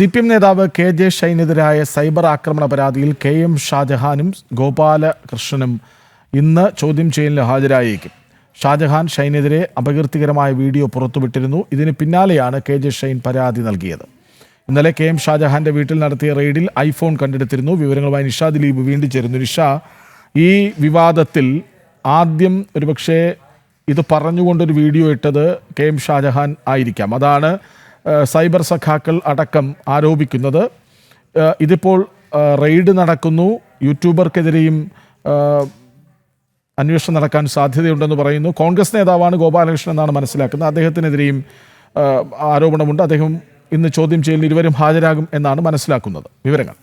C P M നേതാവ് K J ഷൈനെതിരായ cyber ആക്രമണ പരാതിയിൽ കെ എം ഷാജഹാനും ഗോപാലകൃഷ്ണനും ഇന്ന് ചോദ്യം ചെയ്യലിന് ഹാജരായേക്കും. ഷാജഹാൻ ഷൈനെതിരെ അപകീർത്തികരമായ വീഡിയോ പുറത്തുവിട്ടിരുന്നു. ഇതിന് പിന്നാലെയാണ് കെ ജെ ഷൈൻ പരാതി നൽകിയത്. ഇന്നലെ കെ എം ഷാജഹാന്റെ വീട്ടിൽ നടത്തിയ റെയ്ഡിൽ ഐഫോൺ കണ്ടെടുത്തിരുന്നു. വിവരങ്ങളുമായി നിഷ ദിലീപ് വീണ്ടും ചേരുന്നു. നിഷ ഈ വിവാദത്തിൽ ആദ്യം ഒരുപക്ഷെ ഇത് പറഞ്ഞുകൊണ്ടൊരു വീഡിയോ ഇട്ടത് കെ എം ഷാജഹാൻ ആയിരിക്കാം. അതാണ് സൈബർ സഖാക്കൾ അടക്കം ആരോപിക്കുന്നത്. ഇതിപ്പോൾ റെയ്ഡ് നടക്കുന്നു. യൂട്യൂബർക്കെതിരെയും അന്വേഷണം നടക്കാൻ സാധ്യതയുണ്ടെന്ന് പറയുന്നു. കോൺഗ്രസ് നേതാവാണ് ഗോപാലകൃഷ്ണൻ എന്നാണ് മനസ്സിലാക്കുന്നത്. അദ്ദേഹത്തിനെതിരെയും ആരോപണമുണ്ട്. അദ്ദേഹം ഇന്ന് ചോദ്യം ചെയ്യലിന് ഇരുവരും ഹാജരാകും എന്നാണ് മനസ്സിലാക്കുന്നത്. വിവരങ്ങൾ.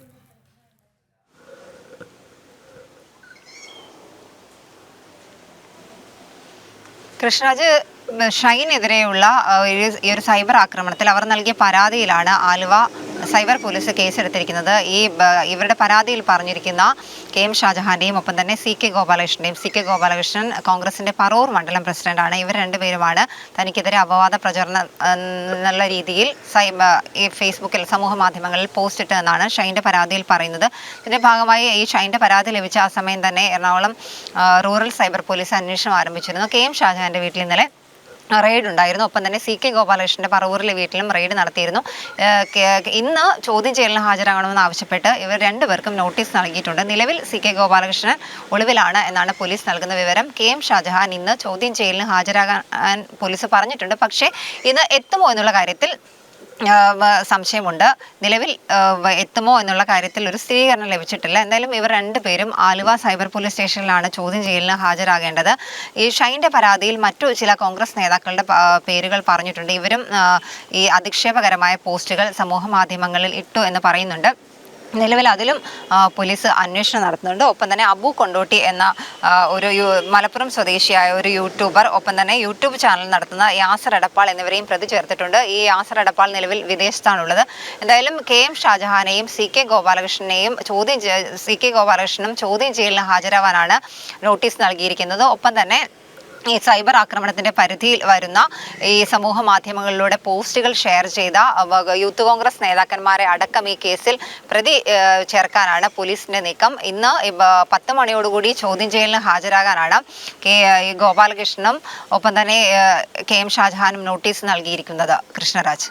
കൃഷ്ണരാജ് ഷൈനെതിരെയുള്ള ഈ ഒരു സൈബർ ആക്രമണത്തിൽ അവർ നൽകിയ പരാതിയിലാണ് ആലുവ സൈബർ പോലീസ് കേസെടുത്തിരിക്കുന്നത്. ഈ ഇവരുടെ പരാതിയിൽ പറഞ്ഞിരിക്കുന്ന കെ എം ഷാജഹാന്റെയും ഒപ്പം തന്നെ സി കെ ഗോപാലകൃഷ്ണന്റെയും സി കെ ഗോപാലകൃഷ്ണൻ കോൺഗ്രസിന്റെ പറോർ മണ്ഡലം പ്രസിഡന്റാണ്. ഇവർ രണ്ടുപേരുമാണ് തനിക്കെതിരെ അപവാദ പ്രചരണം എന്നുള്ള രീതിയിൽ സൈബർ ഈ ഫേസ്ബുക്കിൽ സമൂഹ മാധ്യമങ്ങളിൽ പോസ്റ്റ് ഇട്ടതെന്നാണ് ഷൈന്റെ പരാതിയിൽ പറയുന്നത്. ഇതിന്റെ ഭാഗമായി ഈ ഷൈന്റെ പരാതി ലഭിച്ച ആ സമയം തന്നെ എറണാകുളം റൂറൽ സൈബർ പോലീസ് അന്വേഷണം ആരംഭിച്ചിരുന്നു. കെ എം ഷാജഹാന്റെ വീട്ടിൽ ഇന്നലെ റെയ്ഡ് ഉണ്ടായിരുന്നു. ഒപ്പം തന്നെ സി കെ ഗോപാലകൃഷ്ണന്റെ പറവൂരിലെ വീട്ടിലും റെയ്ഡ് നടത്തിയിരുന്നു. ഇന്ന് ചോദ്യം ചെയ്യലിന് ഹാജരാകണമെന്ന് ആവശ്യപ്പെട്ട് ഇവർ രണ്ടുപേർക്കും നോട്ടീസ് നൽകിയിട്ടുണ്ട്. നിലവിൽ സി കെ ഗോപാലകൃഷ്ണൻ ഒളിവിലാണ് എന്നാണ് പോലീസ് നൽകുന്ന വിവരം. കെ എം ഷാജഹാൻ ഇന്ന് ചോദ്യം ചെയ്യലിന് ഹാജരാകാൻ പോലീസ് പറഞ്ഞിട്ടുണ്ട്. പക്ഷേ ഇന്ന് എത്തുമോ എന്നുള്ള കാര്യത്തിൽ സംശയമുണ്ട്. നിലവിൽ എത്തുമോ എന്നുള്ള കാര്യത്തിൽ ഒരു സ്ഥിരീകരണം ലഭിച്ചിട്ടില്ല. എന്തായാലും ഇവർ രണ്ടുപേരും ആലുവ സൈബർ പോലീസ് സ്റ്റേഷനിലാണ് ചോദ്യം ചെയ്യലിന് ഹാജരാകേണ്ടത്. ഈ ഷൈന്റെ പരാതിയിൽ മറ്റു ചില കോൺഗ്രസ് നേതാക്കളുടെ പേരുകൾ പറഞ്ഞിട്ടുണ്ട്. ഇവരും ഈ അധിക്ഷേപകരമായ പോസ്റ്റുകൾ സമൂഹ മാധ്യമങ്ങളിൽ ഇട്ടു എന്ന് പറയുന്നുണ്ട്. നിലവിൽ അതിലും പോലീസ് അന്വേഷണം നടത്തുന്നുണ്ട്. ഒപ്പം തന്നെ അബു കൊണ്ടോട്ടി എന്ന ഒരു മലപ്പുറം സ്വദേശിയായ ഒരു യൂട്യൂബർ ഒപ്പം തന്നെ യൂട്യൂബ് ചാനൽ നടത്തുന്ന യാസർ എടപ്പാൾ എന്നിവരെയും പ്രതി ചേർത്തിട്ടുണ്ട്. ഈ യാസർ എടപ്പാൾ നിലവിൽ വിദേശത്താണുള്ളത്. എന്തായാലും കെ എം ഷാജഹാനെയും സി കെ ഗോപാലകൃഷ്ണനെയും ചോദ്യം സി കെ ഗോപാലകൃഷ്ണനും ചോദ്യം ചെയ്യലിന് ഹാജരാവാനാണ് നോട്ടീസ് നൽകിയിരിക്കുന്നത്. ഒപ്പം തന്നെ ഈ സൈബർ ആക്രമണത്തിന്റെ പരിധിയിൽ വരുന്ന ഈ സമൂഹ മാധ്യമങ്ങളിലൂടെ പോസ്റ്റുകൾ ഷെയർ ചെയ്ത യൂത്ത് കോൺഗ്രസ് നേതാക്കന്മാരെ അടക്കം ഈ കേസിൽ പ്രതി ചേർക്കാനാണ് പോലീസിന്റെ നീക്കം. ഇന്ന് പത്ത് മണിയോടുകൂടി ചോദ്യം ചെയ്യലിന് ഹാജരാകാനാണ് കെ ഗോപാലകൃഷ്ണനും ഒപ്പം തന്നെ കെ എം ഷാജഹാനും നോട്ടീസ് നൽകിയിരിക്കുന്നത്. കൃഷ്ണരാജ്.